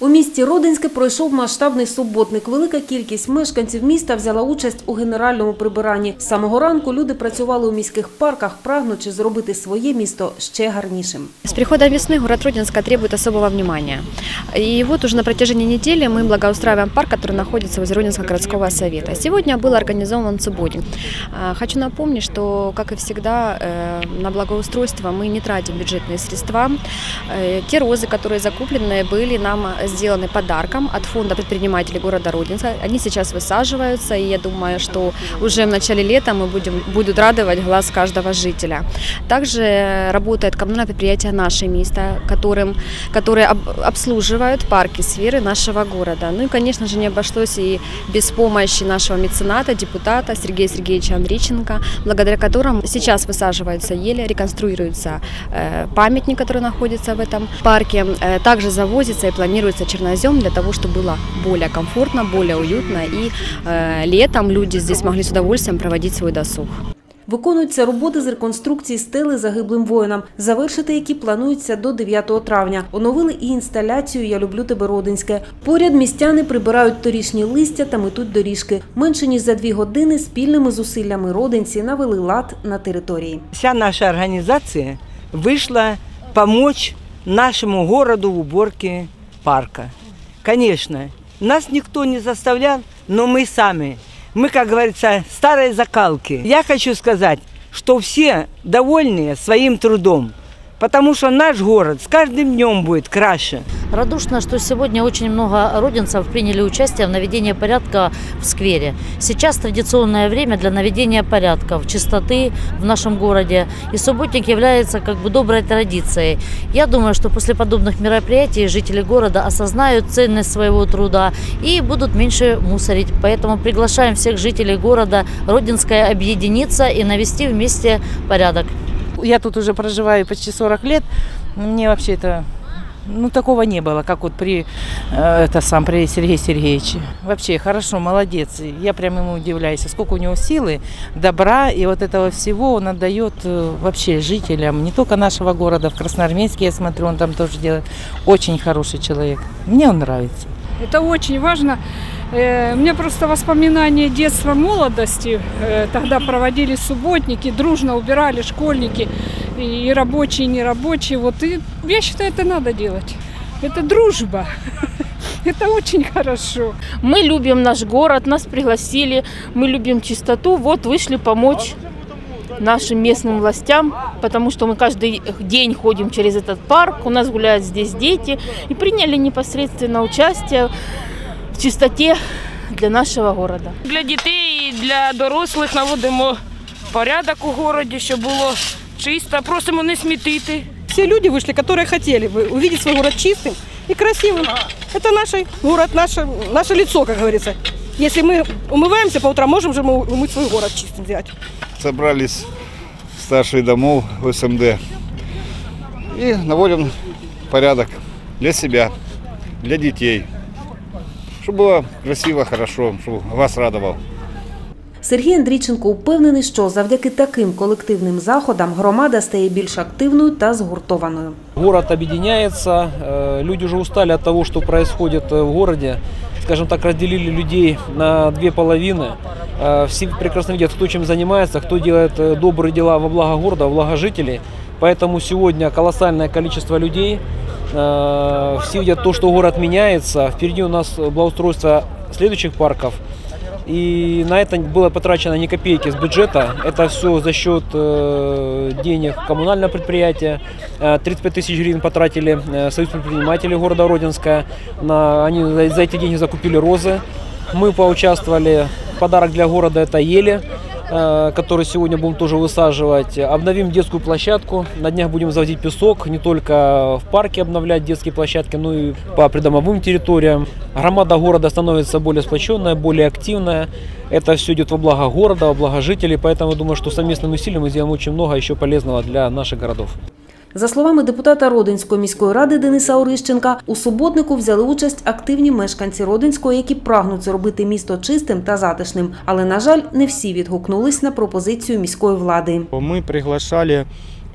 У місті Родинське пройшов масштабний суботник. Велика кількість мешканців міста взяла участь у генеральному прибиранні. З самого ранку люди працювали у міських парках, прагнучи зробити своє місто ще гарнішим. С приходом весны город Родинска требует особого внимания. И вот уже на протяжении недели мы благоустраиваем парк, который находится возле Родинского городского совета. Сегодня был организован субботник. А, Хочу напомнить, что, как и всегда, э, на благоустройство мы не тратим бюджетные средства. Э, Те розы, которые закуплены, были нам сделаны подарком от фонда предпринимателей города Родинска. Они сейчас высаживаются, и я думаю, что уже в начале лета мы будем, будут радовать глаз каждого жителя. Также работает коммунальное предприятие «Наше место», которым, которые об- обслуживают парки, сферы нашего города. Ну и, конечно же, не обошлось и без помощи нашего мецената, депутата Сергея Сергеевича Андриченко, благодаря которому сейчас высаживаются ели, реконструируется э, памятник, который находится в этом парке. Э, Также завозится и планируется чернозем для того, чтобы было более комфортно, более уютно и э, летом люди здесь могли с удовольствием проводить свой досуг. Виконуються роботи з реконструкції стели загиблим воїнам, завершити які плануються до 9 травня. Оновили і інсталяцію Я люблю тебе Родинське. Поряд містяни прибирають торішні листя та метуть доріжки. Менше ніж за дві години спільними зусиллями родинці навели лад на території. Вся наша организация вышла помочь нашему городу в уборке парка. Конечно, нас никто не заставлял, но мы сами. Мы, как говорится, старые закалки. Я хочу сказать, что все довольны своим трудом, потому что наш город с каждым днем будет краше. Радушно, что сегодня очень много родинцев приняли участие в наведении порядка в сквере. Сейчас традиционное время для наведения порядков, чистоты в нашем городе. И субботник является как бы доброй традицией. Я думаю, что после подобных мероприятий жители города осознают ценность своего труда и будут меньше мусорить. Поэтому приглашаем всех жителей города Родинское объединиться и навести вместе порядок. Я тут уже проживаю почти 40 лет. Мне вообще это ну, такого не было, как вот при, э, это сам, при Сергее Сергеевиче. Вообще, хорошо, молодец. Я прям ему удивляюсь, сколько у него силы, добра и вот этого всего он отдает э, вообще жителям, не только нашего города, в Красноармейске, я смотрю, он там тоже делает. Очень хороший человек. Мне он нравится. Это очень важно. Э, У меня просто воспоминания детства, молодости. Э, Тогда проводили субботники, дружно убирали школьники, и рабочие, и нерабочие. Вот и я считаю, это надо делать. Это дружба. Это очень хорошо. Мы любим наш город, нас пригласили, мы любим чистоту. Вот вышли помочь нашим местным властям, потому что мы каждый день ходим через этот парк, у нас гуляют здесь дети, и приняли непосредственно участие в чистоте для нашого города. Для дітей і для дорослих наводимо порядок у городі, щоб було чисто. Просимо не смітити. все люди вышли, которые хотели бы увидеть свой город чистым и красивым. Это наш город, наше, наше лицо, как говорится. Если мы умываемся по утрам, можем же мы умыть свой город чистым взять. собрались старшие домов СМД и наводим порядок для себя, для детей, чтобы было красиво, хорошо, чтобы вас радовал. Сергій Андрійченко упевнений, що завдяки таким колективним заходам громада стає більш активною та згуртованою. Город объединяется, э, люди уже устали от того, что происходит э, в городе. Скажем так, разделили людей на две половины. Э, Все прекрасно видят, кто чем занимается, кто делает э, добрые дела во благо города, во благо жителей. Поэтому сегодня колоссальное количество людей. Э, Все видят то, что город меняется. Впереди у нас благоустройство следующих парков. И на это было потрачено ни копейки с бюджета. Это все за счет э, денег коммунального предприятия. Э, 35 тысяч гривен потратили э, Союз предпринимателей города Родинска. На, они за, эти деньги закупили розы. Мы поучаствовали. Подарок для города это ели, э, который сегодня будем тоже высаживать. Обновим детскую площадку. На днях будем заводить песок. Не только в парке обновлять детские площадки, но и по придомовым территориям. Громада города становится более сплоченная, более активная. Это все идет во благо города, во благо жителей. Поэтому я думаю, что совместным усилием мы сделаем очень много еще полезного для наших городов. За словами депутата Родинської міської ради Дениса Орищенка, у суботнику взяли участь активні мешканці Родинського, які прагнуть зробити місто чистим та затишним. Але, на жаль, не всі відгукнулись на пропозицію міської влади. Мы приглашали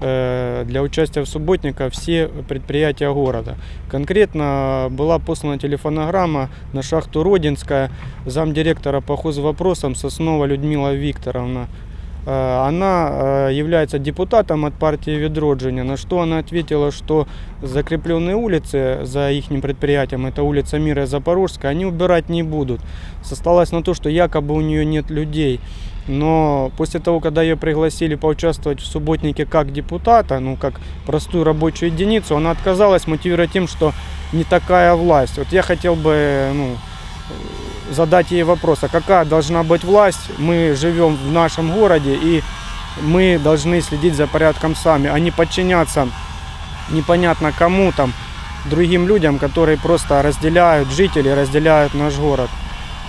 э, для участия в субботниках все предприятия города. Конкретно была послана телефонограмма на шахту Родинская, замдиректора по хозвопросам Соснова Людмила Викторовна. Э, Она э, является депутатом от партии Ведроджиня, на что она ответила, что закрепленные улицы за их предприятием, это улица Мира Запорожская, они убирать не будут. Сослалась на то, что якобы у нее нет людей. Но после того, когда ее пригласили поучаствовать в субботнике как депутата, ну как простую рабочую единицу, она отказалась, мотивируя тем, что не такая власть. Вот я хотел бы ну, задать ей вопрос, а какая должна быть власть? Мы живем в нашем городе и мы должны следить за порядком сами, а не подчиняться непонятно кому там, другим людям, которые просто разделяют жители, разделяют наш город.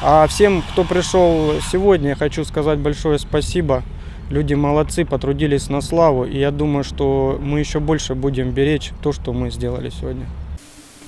А всем, кто пришел сегодня, я хочу сказать большое спасибо. Люди молодцы, потрудились на славу, и я думаю, что мы еще больше будем беречь то, что мы сделали сегодня.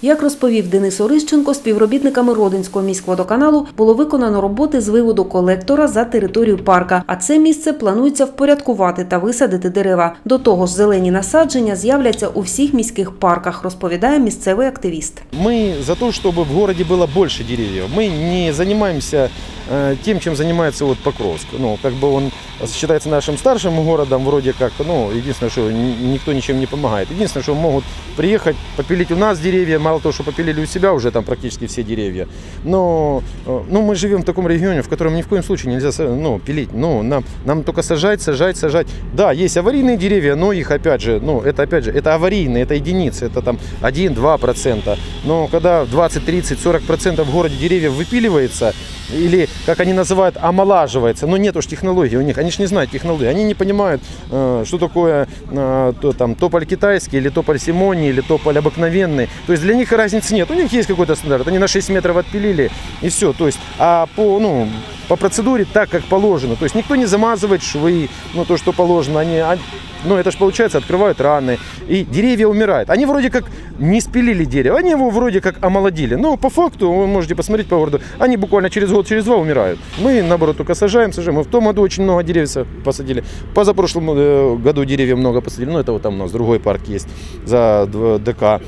Як розповів Денис Орищенко, співробітниками Родинського міськводоканалу було виконано роботи з виводу колектора за територію парка, а це місце планується впорядкувати та висадити дерева. До того ж, зелені насадження з'являться у всіх міських парках, розповідає місцевий активіст. Мы за то, чтобы в городе было больше деревьев. Мы не занимаемся э, тем, чем занимается вот Покровск. Ну, как бы он считается нашим старшим городом, вроде как, ну, единственное, что ни- никто ничем не помогает. Единственное, что могут приехать, попилить у нас деревья, Мало того, что попилили у себя уже там практически все деревья. Но э, ну, мы живем в таком регионе, в котором ни в коем случае нельзя ну, пилить. Ну, нам, нам только сажать, сажать, сажать. Да, есть аварийные деревья, но их опять же, ну, это опять же, это аварийные, это единицы, это там 1-2%. Но когда 20, 30, 40% в городе деревьев выпиливается, или, как они называют, омолаживается, но нет уж технологий у них, они же не знают технологий, они не понимают, э, что такое э, там, тополь китайский, или тополь симоний, или тополь обыкновенный. То есть для них разницы нет, у них есть какой-то стандарт, они на 6 метров отпилили, и все. То есть, а по, ну, по процедуре так, как положено. То есть никто не замазывает швы, ну то, что положено. Они, а- ну это же получается, открывают раны. И деревья умирают. Они вроде как не спилили дерево, они его вроде как омолодили. Но по факту, вы можете посмотреть по городу, они буквально через год, через два умирают. Мы, наоборот, только сажаем, сажаем. Мы в том году очень много деревьев посадили. Позапрошлом э, году деревьев много посадили. Ну это вот там у нас другой парк есть за ДК.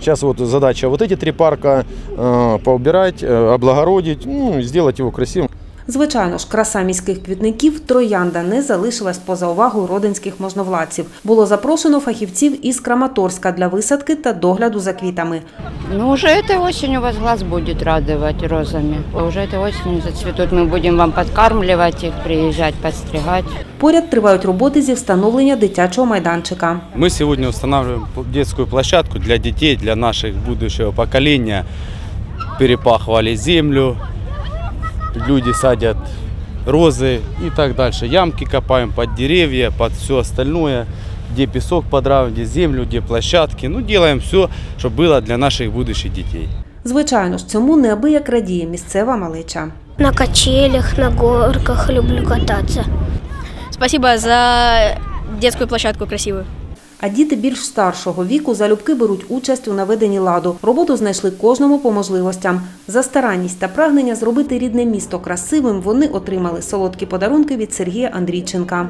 Сейчас вот задача вот эти три парка э, поубирать, э, облагородить, ну, сделать его красивым. Звичайно ж, краса міських квітників троянда не залишилась поза увагою родинських можновладців. Було запрошено фахівців із Краматорська для висадки та догляду за квітами. Ну, уже этой осенью вас глаз будет радовать розами. Уже этой осенью зацветут. Мы будем вам подкармливать их, приезжать, подстригать. Поряд тривають роботи зі встановлення дитячого майданчика. Мы сегодня устанавливаем детскую площадку для детей, для наших будущего поколения. Перепахивали землю, люди садят розы и так дальше. Ямки копаем под деревья, под все остальное, где песок подравнен, где землю, где площадки. Ну, делаем все, чтобы было для наших будущих детей. Звичайно ж, цьому неабияк радіє місцева малеча. На качелях, на горках люблю кататься. Спасибо за детскую площадку красивую. А діти більш старшого віку залюбки беруть участь у наведенні ладу. Роботу знайшли кожному по можливостям. За старанність та прагнення зробити рідне місто красивим вони отримали солодкі подарунки від Сергія Андрійченка.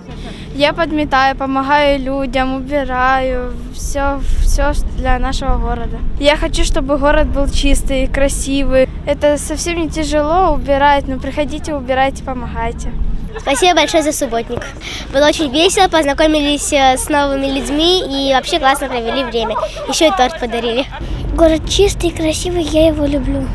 Я подметаю, помогаю людям, убираю, все, все для нашего города. Я хочу, чтобы город был чистый, красивый. Это совсем не тяжело убирать, но приходите, убирайте, помогайте. Спасибо большое за субботник. Было очень весело, познакомились э, с новыми людьми и вообще классно провели время. Еще и торт подарили. Город чистый, красивый, я его люблю.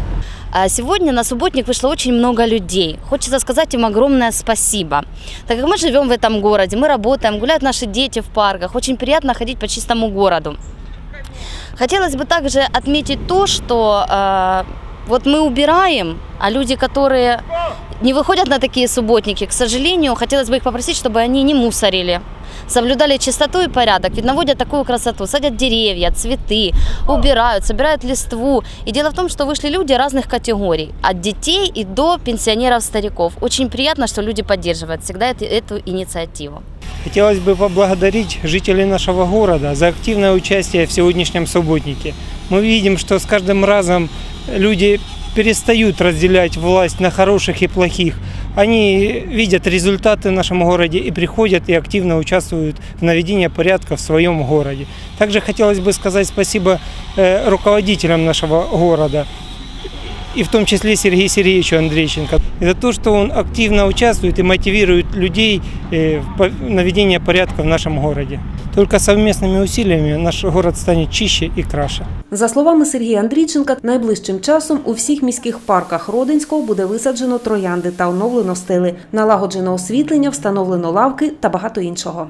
А Сегодня на субботник вышло очень много людей. Хочется сказать им огромное спасибо. Так как мы живем в этом городе, мы работаем, гуляют наши дети в парках. Очень приятно ходить по чистому городу. Хотелось бы также отметить то, что э, вот мы убираем, а люди, которые не выходят на такие субботники, к сожалению, хотелось бы их попросить, чтобы они не мусорили, соблюдали чистоту и порядок, ведь наводят такую красоту, садят деревья, цветы, убирают, собирают листву. И дело в том, что вышли люди разных категорий, от детей и до пенсионеров-стариков. Очень приятно, что люди поддерживают всегда эту, эту инициативу. Хотелось бы поблагодарить жителей нашего города за активное участие в сегодняшнем субботнике. Мы видим, что с каждым разом люди перестают разделять власть на хороших и плохих. Они видят результаты в нашем городе и приходят и активно участвуют в наведении порядка в своем городе. Также хотелось бы сказать спасибо э, руководителям нашего города, и в том числе Сергею Сергеевичу Андрейченко. Это то, что он активно участвует и мотивирует людей э, в наведение порядка в нашем городе. Только совместными усилиями наш город станет чище и краше. За словами Сергія Андрійченка, найближчим часом у всіх міських парках Родинського буде висаджено троянди та оновлено стели, налагоджено освітлення, встановлено лавки та багато іншого.